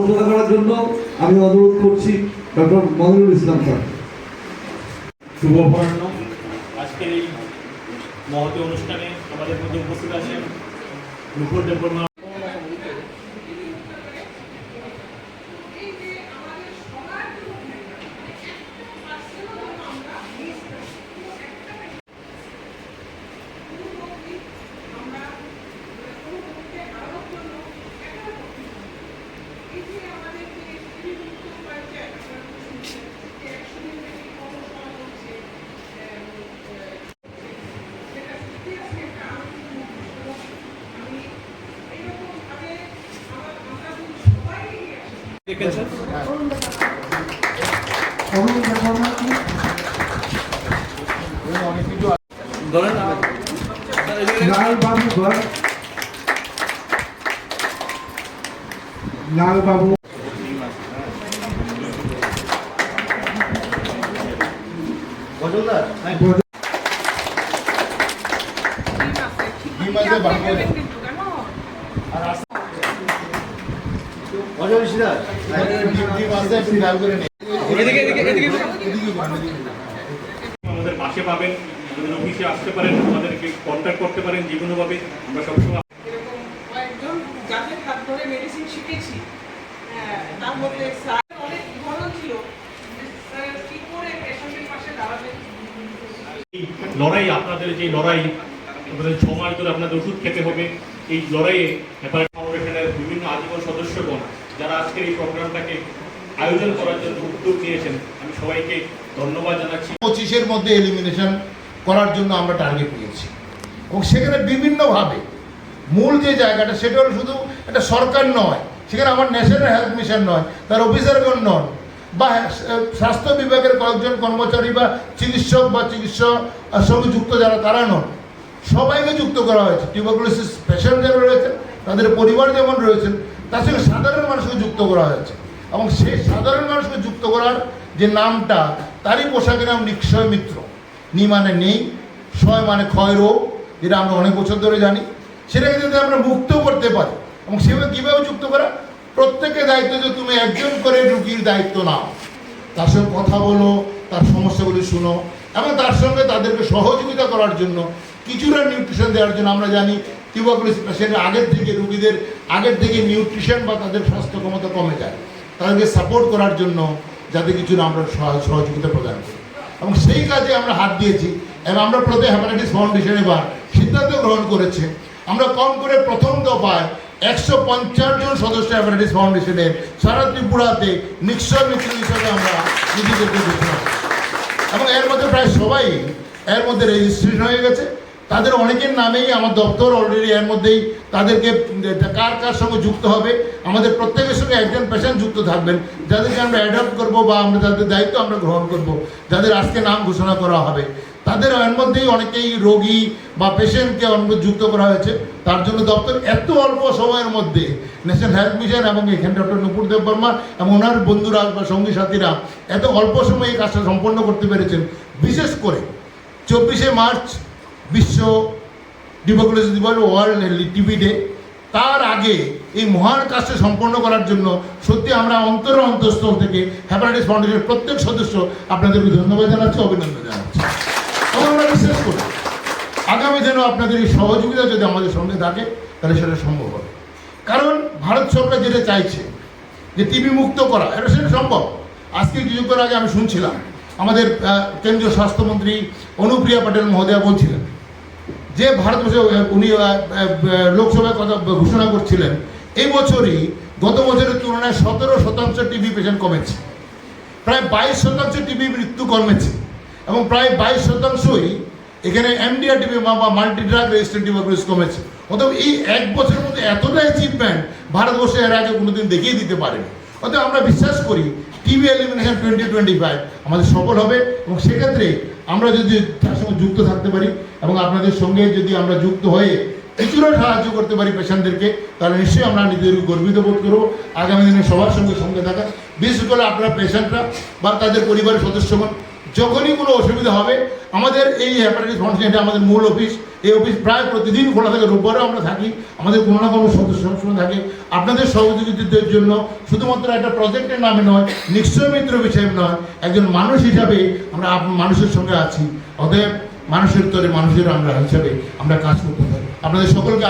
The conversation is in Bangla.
আলোচনা করার জন্য আমি অনুরোধ করছি ডক্টর মহিনুল ইসলাম স্যার। শুভ আজকের এই মহতি অনুষ্ঠানে আমাদের মধ্যে উপস্থিত আছেন রূপর দেববর্মা দেখেছেন? ধরেন লাল ঘর। লাল বাবু। আমাদের পাশে পাবেন আমাদের অফিসে আসতে পারেন আমাদেরকে কন্ট্যাক্ট করতে পারেন যে কোনোভাবে আমরা সবসময় কয়েকজন যাদের হাত ধরে মেডিসিন শিখেছি হ্যাঁ, তার মধ্যে স্যার অনেক ভালো ছিল কি করে পেশেন্টের পাশে দাঁড়াবেন? লড়াই আপনাদের যে লড়াই আপনাদের ছ মাস ধরে আপনাদের ওষুধ খেতে হবে এই লড়াইয়ে হেপাটাইটিস ফাউন্ডেশনের বিভিন্ন আজীবন সদস্যগণ যারা আজকের এই প্রোগ্রামটাকে আয়োজন করার জন্য উদ্যোগ নিয়েছেন, আমি সবাইকে ধন্যবাদ জানাচ্ছি। পঁচিশের মধ্যে এলিমিনেশন করার জন্য আমরা টার্গেট নিয়েছি। এবং সেখানে বিভিন্নভাবে মূল যে জায়গাটা, সেটা হলো শুধু এটা সরকার নয়, সেখানে আমার ন্যাশনাল হেলথ মিশন নয়, তার অফিসারগণ নন, বা স্বাস্থ্য বিভাগের কয়েকজন কর্মচারী বা চিকিৎসক বা চিকিৎসক সঙ্গে যুক্ত যারা, তারা নন। সবাইকে যুক্ত করা হয়েছে। টিউবাকুলোসিস পেশেন্ট যারা রয়েছেন, তাদের পরিবার যেমন রয়েছেন তার সঙ্গে সাধারণ মানুষকে যুক্ত করা হয়েছে। এবং সেই সাধারণ মানুষকে যুক্ত করার যে নামটা, তারই পোশাকের নাম নিক্ষয় মিত্র। নি মানে নেই ক্ষয় মানে ক্ষয় রোগ, যেটা আমরা অনেক বছর ধরে জানি। সেটাকে যদি আমরা মুক্ত করতে পারি, এবং সেভাবে কীভাবে যুক্ত করা? প্রত্যেকের দায়িত্ব যে তুমি একজন করে রুগীর দায়িত্ব নাও। তার সঙ্গে কথা বলো, তার সমস্যাগুলি শুনো, এবং তার সঙ্গে তাদেরকে সহযোগিতা করার জন্য কিছুটা নিউট্রিশন দেওয়ার জন্য আমরা জানি টিউবাকুলোসিস পেশেন্টের আগের থেকে রুগীদের আগের থেকে নিউট্রিশন বা তাদের স্বাস্থ্য ক্ষমতা কমে যায়। তাদেরকে সাপোর্ট করার জন্য যাতে কিছু আমরা সহ- সহযোগিতা প্রদান করি। এবং সেই কাজে আমরা হাত দিয়েছি এবং আমরা প্রতি হ্যাপাটাইটিস ফাউন্ডেশন এবার সিদ্ধান্ত গ্রহণ করেছে। আমরা কম করে প্রথম দফায় একশো পঞ্চাশ জন সদস্য হ্যাপাটাইটিস ফাউন্ডেশনের সারা ত্রিপুরাতে নিশ্চয় মিত্র হিসাবে আমরা নিজেদেরকে এবং এর মধ্যে প্রায় সবাই এর মধ্যে রেজিস্ট্রেশন হয়ে গেছে। তাদের অনেকের নামেই আমার দপ্তর অলরেডি এর মধ্যেই তাদেরকে কার কার সঙ্গে যুক্ত হবে? আমাদের প্রত্যেকের সঙ্গে একজন পেশেন্ট যুক্ত থাকবেন। যাদেরকে আমরা অ্যাডপ্ট করব বা আমরা তাদের দায়িত্ব আমরা গ্রহণ করব, যাদের আজকে নাম ঘোষণা করা হবে। তাদের এর মধ্যেই অনেকেই রোগী বা পেশেন্টকে যুক্ত করা হয়েছে। তার জন্য দপ্তর এত অল্প সময়ের মধ্যে ন্যাশনাল হেলথ মিশন এবং এখানে ডক্টর নুপুর দেব বর্মা এবং ওনার বন্ধুরা বা সঙ্গী সাথীরা এত অল্প সময়ে এই কাজটা সম্পন্ন করতে পেরেছেন। বিশেষ করে চব্বিশে মার্চ বিশ্ব ডিমোক্রেসি দিবস ওয়ার্ল্ড টিভি ডে তার আগে এই মহান কাজটা সম্পন্ন করার জন্য সত্যি আমরা অন্তর অন্তঃস্থল থেকে হ্যাপাটাইটিস ফাউন্ডেশনের প্রত্যেক সদস্য আপনাদেরকে ধন্যবাদ জানাচ্ছি, অভিনন্দন জানাচ্ছি। এবং আমরা বিশ্বাস করি, আগামী দিনেও আপনাদের এই সহযোগিতা যদি আমাদের সঙ্গে থাকে, তাহলে সেটা সম্ভব হবে। কারণ ভারত সরকার যেটা চাইছে, যে টিবি মুক্ত করা, এটা সেটা সম্ভব। আজকে কিছুক্ষণ আগে আমি শুনছিলাম, আমাদের কেন্দ্রীয় স্বাস্থ্যমন্ত্রী অনুপ্রিয়া পটেল মহোদয়া বলছিলেন যে ভারতবর্ষে উনি লোকসভায় কথা ঘোষণা করছিলেন, এই বছরই গত বছরের তুলনায় সতেরো শতাংশ টিবি পেশেন্ট কমেছে। প্রায় বাইশ শতাংশ টিবি মৃত্যু কমেছে এবং প্রায় বাইশ শতাংশই এখানে এমডিআর টিবি বা মাল্টি ড্রাগ রেজিস্ট্রেন্ট টিউবারকুলোসিস কমেছে। অতএব এই এক বছরের মধ্যে এতটা অ্যাচিভমেন্ট ভারতবর্ষে এর আগে কোনোদিন দেখিয়ে দিতে পারেনি। অতএব আমরা বিশ্বাস করি TB elimination twenty twenty five আমাদের সফল হবে এবং সেক্ষেত্রে আমরা যদি তার সঙ্গে যুক্ত থাকতে পারি এবং আপনাদের সঙ্গে যদি আমরা যুক্ত হয়ে কিছুটা সাহায্য করতে পারি পেশেন্টদেরকে, তাহলে নিশ্চয়ই আমরা নিজেদেরকে গর্বিত বোধ করব। আগামী দিনে সবার সঙ্গে সঙ্গে থাকা। বিশেষ করে আপনারা পেশেন্টরা বা তাদের পরিবারের সদস্যগণ যখনই কোনো অসুবিধা হবে, আমাদের এই হ্যাপাটাইটিস ফাউন্ডেশন এটা আমাদের মূল অফিস এই অফিস প্রায় প্রতিদিন খোলা থাকে, রোববারেও আমরা থাকি, আমাদের কোনো না কোনো সদস্য সবসময় থাকে। আপনাদের সহযোগিতার জন্য শুধুমাত্র একটা প্রজেক্টের নামে নয়, নিশ্চয় মিত্র বিষয় নয়, একজন মানুষ হিসাবে আমরা মানুষের সঙ্গে আছি। অতএব মানুষের তরে মানুষের আমরা হিসাবে আমরা কাজ করতে পারি। আপনাদের সকলকে